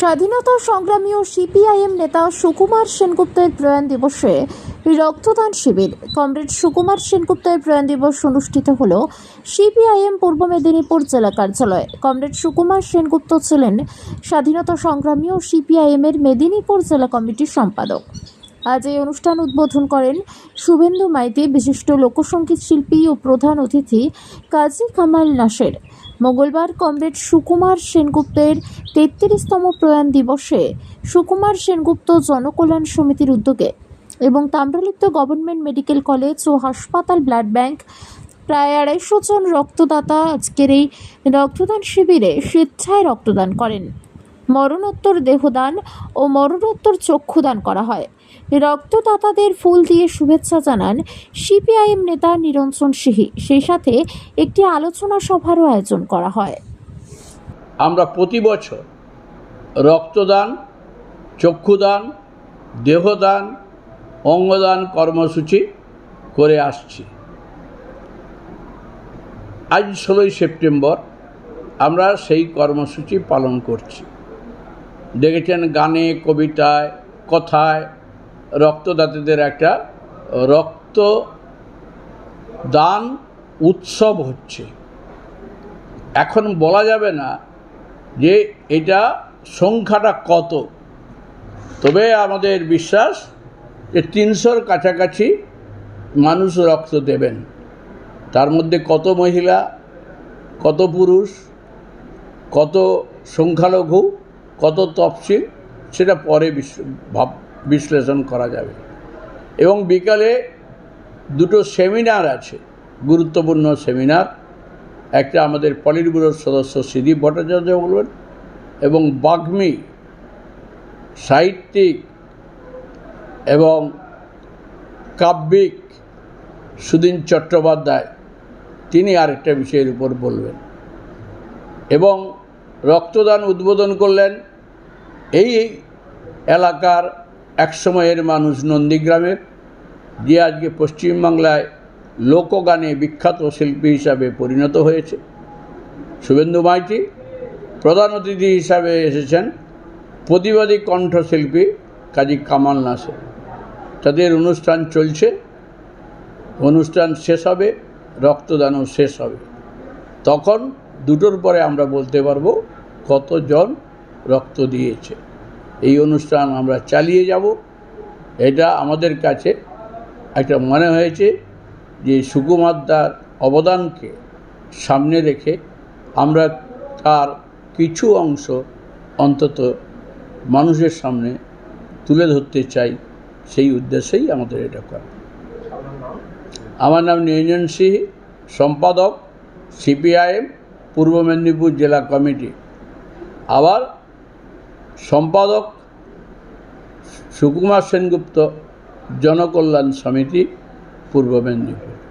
স্বাধীনতা সংগ্রামী ও সিপিআইএম নেতা সুকুমার সেনগুপ্তের প্রয়াণ দিবসে রক্তদান শিবির। কমরেড সুকুমার সেনগুপ্তের প্রয়াণ দিবস অনুষ্ঠিত হল সিপিআইএম পূর্ব মেদিনীপুর জেলা কার্যালয়ে। কমরেড সুকুমার সেনগুপ্ত ছিলেন স্বাধীনতা সংগ্রামী ও সিপিআইএমের মেদিনীপুর জেলা কমিটির সম্পাদক। আজ এই অনুষ্ঠান উদ্বোধন করেন শুভেন্দু মাইতি, বিশিষ্ট লোকসঙ্গীত শিল্পী ও প্রধান অতিথি কাজী কামাল নাসের। মঙ্গলবার কমরেড সুকুমার সেনগুপ্তের তেত্রিশতম প্রয়াণ দিবসে সুকুমার সেনগুপ্ত জনকল্যাণ সমিতির উদ্যোগে এবং তাম্রলিপ্ত গভর্নমেন্ট মেডিকেল কলেজ ও হাসপাতাল ব্লাড ব্যাংক প্রায় আড়াইশো জন রক্তদাতা আজকের এই রক্তদান শিবিরে স্বেচ্ছায় রক্তদান করেন। মরণোত্তর দেহদান ও মরণোত্তর চক্ষুদান করা হয়। রক্তদাতাদের ফুল দিয়ে শুভেচ্ছা জানান সিপিআইএম নেতা নিরঞ্জন সিহি। সেই সাথে একটি আলোচনা সভারও আয়োজন করা হয়। আমরা প্রতি বছর রক্তদান, চক্ষুদান, দেহদান, অঙ্গদান কর্মসূচি করে আসছি। আজ ষোলোই সেপ্টেম্বর আমরা সেই কর্মসূচি পালন করছি। দেখেছেন গানে, কবিতায়, কথায় রক্তদাতাদের একটা রক্ত দান উৎসব হচ্ছে। এখন বলা যাবে না যে এটা সংখ্যাটা কত। তবে আমাদের বিশ্বাস যে তিনশোর কাছাকাছি মানুষ রক্ত দেবেন। তার মধ্যে কত মহিলা, কত পুরুষ, কত সংখ্যালঘু কত তফসিল, সেটা পরে ভাব, বিশ্লেষণ করা যাবে। এবং বিকালে দুটো সেমিনার আছে, গুরুত্বপূর্ণ সেমিনার। একটা আমাদের পলিট ব্যুরোর সদস্য সিদি ভট্টাচার্য বলবেন এবং বাগ্মী সাহিত্যিক এবং কাব্যিক সুদিন চট্টোপাধ্যায়, তিনি আরেকটা বিষয়ের উপর বলবেন। এবং রক্তদান উদ্বোধন করলেন এই এলাকার একসময়ের মানুষ নন্দীগ্রামের, যে আজকে পশ্চিমবাংলায় লোকগানে বিখ্যাত শিল্পী হিসাবে পরিণত হয়েছে। শুভেন্দু মাইতি, প্রধান অতিথি হিসাবে এসেছেন প্রতিবাদী কণ্ঠশিল্পী কাজী কামাল নাসের তাদের অনুষ্ঠান চলছে, অনুষ্ঠান শেষ হবে, রক্তদানও শেষ হবে। তখন দুটোর পরে আমরা বলতে পারব কতজন রক্ত দিয়েছে। এই অনুষ্ঠান আমরা চালিয়ে যাব। এটা আমাদের কাছে একটা মনে হয়েছে যে সুকুমারদার অবদানকে সামনে রেখে আমরা তার কিছু অংশ অন্তত মানুষের সামনে তুলে ধরতে চাই, সেই উদ্দেশ্যেই আমাদের এটা করা। আমার নাম নিরঞ্জন সিংহ সম্পাদক, সিপিআইএম, পূর্ব মেদিনীপুর জেলা কমিটি। আবার সম্পাদক সুকুমার সেনগুপ্ত জনকল্যাণ সমিতি পূর্ব মেদিনীপুর।